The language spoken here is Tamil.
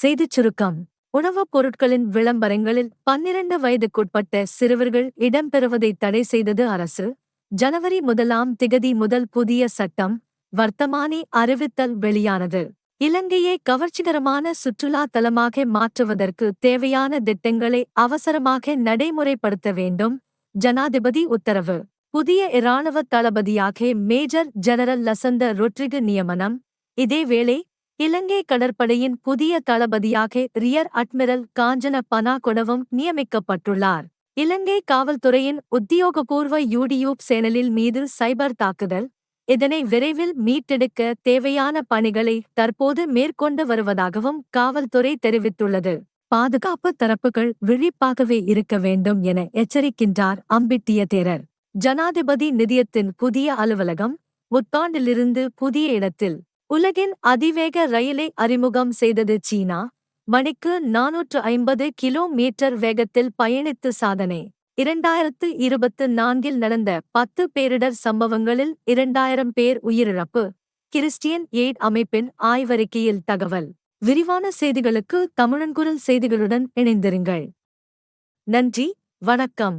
செய்திச் சுருக்கம். உணவுப் பொருட்களின் விளம்பரங்களில் பன்னிரண்டு வயதுக்குட்பட்ட சிறுவர்கள் இடம்பெறுவதை தடை செய்தது அரசு. ஜனவரி முதலாம் திகதி முதல் புதிய சட்டம் வர்த்தமானி அறிவித்தல் வெளியானது. இலங்கையை கவர்ச்சிகரமான சுற்றுலா தலமாக மாற்றுவதற்கு தேவையான திட்டங்களை அவசரமாக நடைமுறைப்படுத்த வேண்டும். ஜனாதிபதி உத்தரவு. புதிய இராணுவ தளபதியாக மேஜர் ஜெனரல் லசந்த ரொட்ரிகு நியமனம். இதேவேளை இலங்கை கடற்படையின் புதிய தளபதியாக ரியர் அட்மிரல் காஞ்சன பனாகொடவும் நியமிக்கப்பட்டுள்ளார். இலங்கை காவல்துறையின் உத்தியோகபூர்வ யூடியூப் சேனலில் மீது சைபர் தாக்குதல் இதனை விரைவில் மீட்டெடுக்க தேவையான பணிகளை தற்போது மேற்கொண்டு வருவதாகவும் காவல்துறை தெரிவித்துள்ளது. பாதுகாப்பு தரப்புகள் விழிப்பாகவே இருக்க வேண்டும் என எச்சரிக்கின்றார் அம்பிட்டிய தேரர். ஜனாதிபதி நிதியத்தின் புதிய அலுவலகம் புத்தாண்டிலிருந்து புதிய இடத்தில் உலகின் அதிவேக ரயிலை அறிமுகம் செய்தது சீனா. மணிக்கு நாநூற்று ஐம்பது கிலோமீட்டர் வேகத்தில் பயணித்து சாதனை. இரண்டாயிரத்து இருபத்து நான்கில் நடந்த பத்து பேரிடர் சம்பவங்களில் இரண்டாயிரம் பேர் உயிரிழப்பு. கிறிஸ்டியன் எய்ட் அமைப்பின் ஆய்வறிக்கையில் தகவல். விரிவான செய்திகளுக்கு தமிழன்குரல் செய்திகளுடன் இணைந்திருங்கள். நன்றி வணக்கம்.